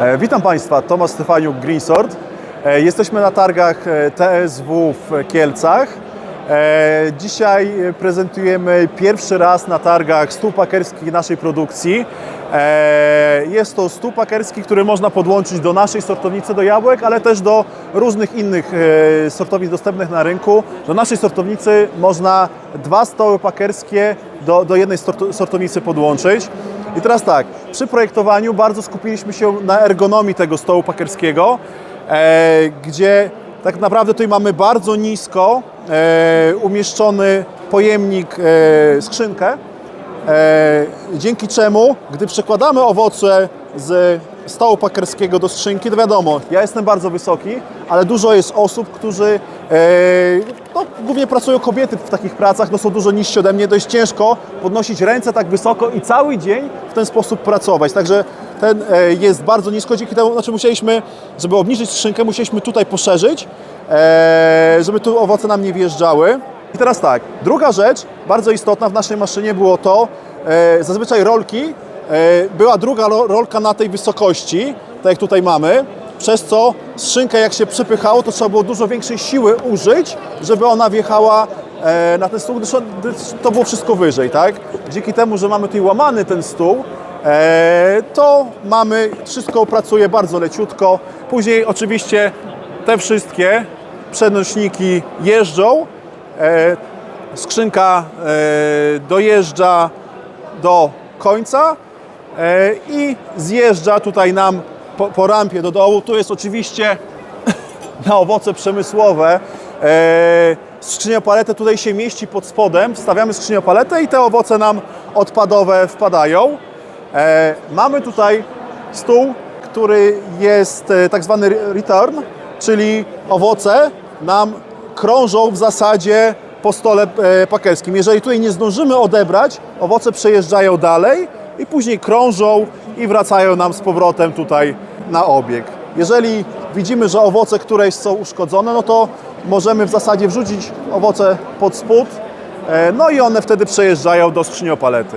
E, Witam Państwa, Tomasz Stefaniuk, Greensword. E, Jesteśmy na targach e, TSW w Kielcach. Dzisiaj prezentujemy pierwszy raz na targach stół pakerski naszej produkcji. Jest to stół pakerski, który można podłączyć do naszej sortownicy do jabłek, ale też do różnych innych sortownic dostępnych na rynku. Do naszej sortownicy można dwa stoły pakerskie do, do jednej sorto- sortownicy podłączyć. I teraz tak, przy projektowaniu bardzo skupiliśmy się na ergonomii tego stołu pakerskiego, e, gdzie tak naprawdę tutaj mamy bardzo nisko e, umieszczony pojemnik, e, skrzynkę, dzięki czemu, gdy przekładamy owoce z stołu pakerskiego do skrzynki, to wiadomo, ja jestem bardzo wysoki, ale dużo jest osób, którzy, e, no, głównie pracują kobiety w takich pracach, no są dużo niżsi ode mnie, jest ciężko podnosić ręce tak wysoko i cały dzień w ten sposób pracować, także ten e, jest bardzo nisko, dzięki temu, znaczy musieliśmy, żeby obniżyć skrzynkę, musieliśmy tutaj poszerzyć, e, żeby tu owoce nam nie wjeżdżały. I teraz tak, druga rzecz, bardzo istotna w naszej maszynie było to, zazwyczaj rolki, była druga ro- rolka na tej wysokości, tak jak tutaj mamy, przez co skrzynkę jak się przepychało, to trzeba było dużo większej siły użyć, żeby ona wjechała e, na ten stół, gdyż to było wszystko wyżej, tak? Dzięki temu, że mamy tutaj łamany ten stół, e, to mamy, wszystko pracuje bardzo leciutko. Później oczywiście te wszystkie przenośniki jeżdżą, e, skrzynka e, dojeżdża do końca e, i zjeżdża tutaj nam po, po rampie do dołu. Tu jest oczywiście na owoce przemysłowe. E, skrzyniopaletę tutaj się mieści pod spodem, wstawiamy skrzyniopaletę i te owoce nam odpadowe wpadają. E, mamy tutaj stół, który jest e, tak zwany return, czyli owoce nam krążą w zasadzie po stole e. Jeżeli tutaj nie zdążymy odebrać, owoce przejeżdżają dalej i później krążą i wracają nam z powrotem tutaj na obieg. Jeżeli widzimy, że owoce któreś są uszkodzone, no to możemy w zasadzie wrzucić owoce pod spód, e, no i one wtedy przejeżdżają do skrzyniopalety.